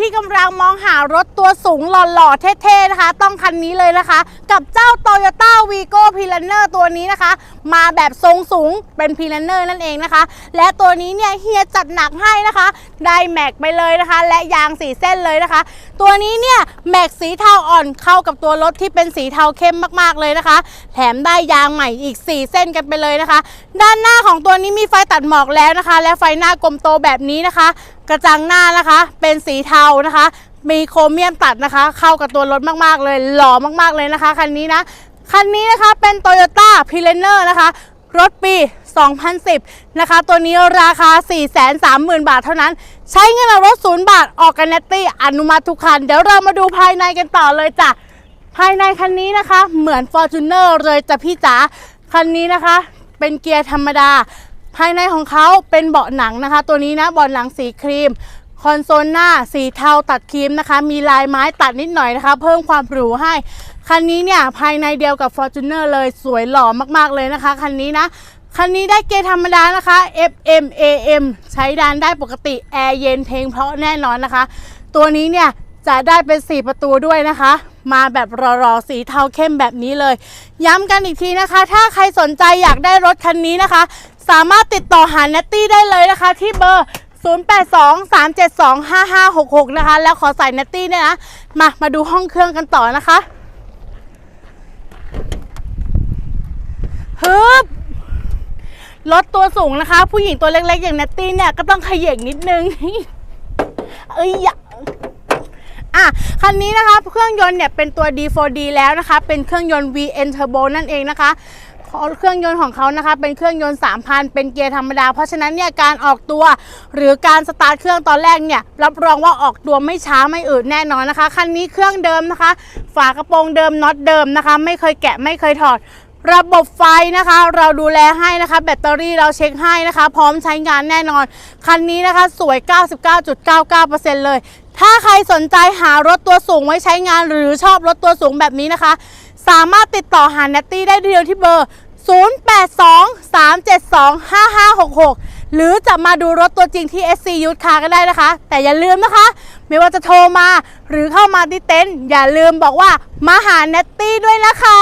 ที่กำลังมองหารถตัวสูงหล่อๆเท่ๆนะคะ ต้องคันนี้เลยนะคะ กับเจ้า Toyota Vigo p i l a n e r ตัวนี้นะคะ มาแบบทรงสูงเป็น p i l a n e r นั่นเองนะคะ และตัวนี้เนี่ยเฮียจัดหนักให้นะคะ ได้แม็กไปเลยนะคะ และยางสีเส้นเลยนะคะ ตัวนี้เนี่ยแม็กสีเทาอ่อนเข้ากับตัวรถที่เป็นสีเทาเข้มมากๆเลยนะคะ แถมได้ยางใหม่อีก 4 เส้นกันไปเลยนะคะ ด้านหน้าของตัวนี้มีไฟตัดหมอกแล้วนะคะ และไฟหน้ากลมโตแบบนี้นะคะ กระจังหน้านะคะ เป็นสีเทานะคะ มีโครเมียมตัดนะคะ เข้ากับตัวรถมากๆเลย หล่อมากๆเลยนะคะคันนี้นะคันนี้นะคะเป็น Toyota p i l a n e r นะคะ รถปี 2010 นะคะ ตัวนี้ราคา 430,000 บาทเท่านั้น ใช้เงินเอารถ0บาท ออกกันเนตตี้อนุมัติทุกคัน เดี๋ยวเรามาดูภายในกันต่อเลยจ้ะ ภายในคันนี้นะคะ เหมือน Fortuner เลยจ้ะพี่จ๋าคันนี้นะคะ เป็นเกียร์ธรรมดา ภายในของเขาเป็นเบาะหนังนะคะ ตัวนี้นะเบาะหนังสีครีม คอนโซลหน้าสีเทาตัดครีมนะคะ มีลายไม้ตัดนิดหน่อยนะคะ เพิ่มความหรูให้ คันนี้เนี่ยภายในเดียวกับ Fortuner เลยสวยหล่อมากๆเลยนะคะ คันนี้นะ คันนี้ได้เกียร์ธรรมดานะคะ FM AM ใช้ดานได้ปกติ แอร์เย็นเพลงเพราะแน่นอนนะคะ ตัวนี้เนี่ยจะได้เป็น 4 ประตูด้วยนะคะ มาแบบรอๆสีเทาเข้มแบบนี้เลย ย้ำกันอีกทีนะคะ ถ้าใครสนใจอยากได้รถคันนี้นะคะ สามารถติดต่อหาเนตตี้ได้เลยนะคะที่เบอร์ 0823725566 นะคะ แล้วขอใส่เนตตี้เนี่ยนะ มา มาดูห้องเครื่องกันต่อนะคะฮึบรถตัวสูงนะคะ ผู้หญิงตัวเล็กๆ อย่างเนตตี้เนี่ย ก็ต้องขย่งนิดนึง เอ้ยอะ คันนี้นะคะ เครื่องยนต์เนี่ยเป็นตัว D4D แล้วนะคะ เป็นเครื่องยนต์ VN Turbo นั่นเองนะคะ เครื่องยนต์ของเขานะคะเป็นเครื่องยนต์3,000 เป็นเกียร์ธรรมดา เพราะฉะนั้นเนี่ยการออกตัวหรือการสตาร์ทเครื่องตอนแรกเนี่ยรับรองว่าออกตัวไม่ช้าไม่อืดแน่นอนนะคะคันนี้เครื่องเดิมนะคะ ฝากระโปรงเดิมน็อตเดิมนะคะ ไม่เคยแกะไม่เคยถอดระบบไฟนะคะ เราดูแลให้นะคะ แบตเตอรี่เราเช็คให้นะคะ พร้อมใช้งานแน่นอน คันนี้นะคะสวย 99.99%เลย ถ้าใครสนใจหารถตัวสูงไว้ใช้งานหรือชอบรถตัวสูงแบบนี้นะคะ สามารถติดต่อหาเนตตี้ได้เดียวที่เบอร์ 0823725566 หรือจะมาดูรถตัวจริงที่ SC y o u t h Car ก็ได้นะคะ แต่อย่าลืมนะคะ ไม่ว่าจะโทรมาหรือเข้ามาที่เต็นท์อย่าลืมบอกว่ามาหาเนตตี้ด้วยนะคะ